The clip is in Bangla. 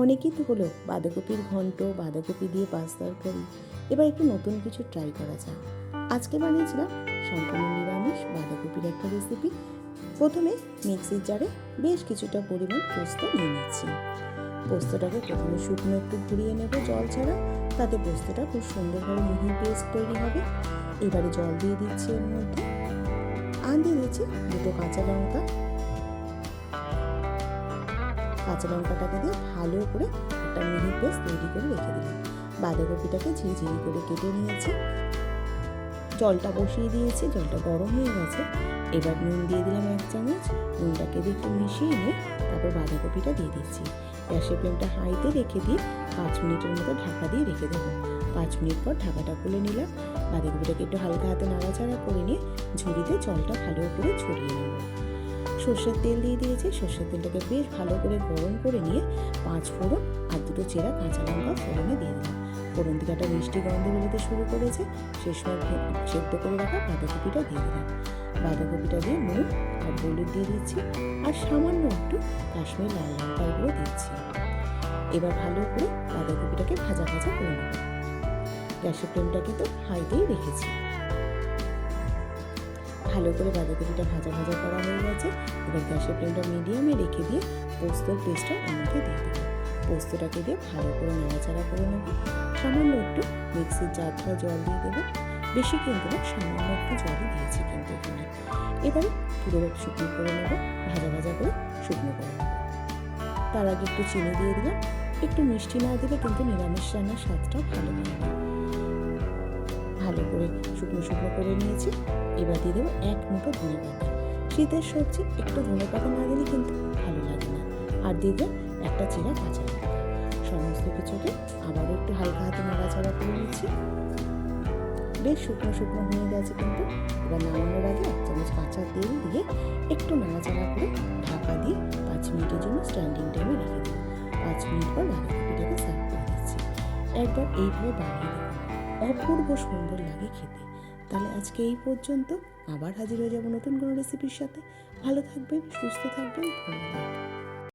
অনেকই তো হলো বাঁধাকপির ঘন্ট, বাঁধাকপি দিয়ে পাঁচ তরকারি, এবার একটু নতুন কিছু ট্রাই করা যাক। আজকে বানিয়েছিলাম সম্পূর্ণ নিরামিষ বাঁধাকপির একটা রেসিপি প্রথমে মিক্সির জারে বেশ কিছুটা পরিমাণ পোস্ত নিয়ে নিচ্ছি। পোস্তটাকে প্রথমে শুকনো একটু ঘুরিয়ে নেব জল ছাড়া, তাতে পোস্তটা খুব সুন্দরভাবে মিহি পেস্ট তৈরি হবে। এবারে জল দিয়ে দিচ্ছি এর মধ্যে। আর দিয়ে দিচ্ছি দুটো কাঁচা লঙ্কা কাঁচা লঙ্কাটাকে দিয়ে ভালো করে একটা মিহি পেস্ট তৈরি করে রেখে দিলাম। বাঁধাকপিটাকে ঝিঝিরি করে কেটে নিয়েছি। জলটা বসিয়ে দিয়েছি, জলটা গরম হয়ে গেছে। এবার নুন দিয়ে দিলাম এক চামচ। নুনটাকে দিয়ে একটু মিশিয়ে নিয়ে তারপর বাঁধাকপিটা দিয়ে দিচ্ছি। গ্যাসের ফ্লেমটা হাইতে রেখে দিয়ে পাঁচ মিনিটের মতো ঢাকা দিয়ে রেখে দেবো। পাঁচ মিনিট পর ঢাকাটা খুলে নিলাম। বাঁধাকপিটাকে একটু হালকা হাতে নাড়াচাড়া করে নিয়ে ঝুড়িতে জলটা ভালো করে ছড়িয়ে নেব। সর্ষের তেল দিয়ে দিয়েছি। সর্ষের তেলটাকে বেশ ভালো করে গরম করে নিয়ে পাঁচ ফোড়ন আর দুটো চেরা কাঁচা লঙ্কা ফোড়নে দিয়ে দিলাম। ফোড়ন থেকে একটা মিষ্টি গন্ধ বেরোতে শুরু করেছে। সে সময় সেদ্ধ করে রাখা বাঁধাকপিটা দিয়ে দিলাম। বাঁধাকপিটা দিয়ে নুন আর হলুদ দিয়ে দিচ্ছি আর সামান্য একটু কাশ্মীর লাল লঙ্কার গুঁড়ো দিচ্ছি। এবার ভালো করে বাঁধাকপিটাকে ভাজা ভাজা করে নেব। গ্যাসের ফ্লেমটাকে তো হাইতেই রেখেছি। ভালো করে বাঁধাকপিটা ভাজা ভাজা করা হয়ে গেছে। এবার গ্যাসের ফ্লেমটা মিডিয়ামে রেখে দিয়ে পোস্তর পেস্টটা মধ্যে দিয়ে দেবো। পোস্তটাকে দিয়ে ভালো করে নাড়াচাড়া করে নেব। সামান্য একটু মিক্সির জার জল দিয়ে দেবো। বেশি কিন্তু না, সামান্য একটু জলই দিয়েছি কিন্তু এখানে। এবারে পুরো শুকনো করে নেব, ভাজা ভাজা করে শুকনো করে নেব। তার আগে একটু চিনি দিয়ে দিলাম। একটু মিষ্টি না দিলে কিন্তু নিরামিষ রান্নার স্বাদটা ভালো না। ভালো করে শুকনো শুকনো করে নিয়েছি। এবার দিয়ে দেবো এক মুঠো ধনে পাতা শীতের সবজি একটু ধনে পাতা না দিলে কিন্তু ভালো লাগে না। আর দিয়ে দেবো একটা চিরা কাঁচা সমস্ত কিছুকে আবারও একটু হালকা হাতে নাড়াচাড়া করে নিচ্ছি। বেশ শুকনো শুকনো হয়ে গেছে কিন্তু। এবার নামানোর আগে এক চামচ কাঁচা তেল দিয়ে একটু নাড়াচাড়া করে ঢাকা দিয়ে পাঁচ মিনিটের জন্য স্ট্যান্ডিং টাইমে রেখে দিই। পাঁচ মিনিট পর বাঁধাকপিটাকে সার্ভ করে দিচ্ছি। একবার এইভাবে বানিয়ে দেবো অপূর্ব সুন্দর লাগে খেতে। তাহলে আজকে এই পর্যন্ত। আবার হাজির হয়ে যাব নতুন কোনো রেসিপির সাথে। ভালো থাকবেন, সুস্থ থাকবেন ধন্যবাদ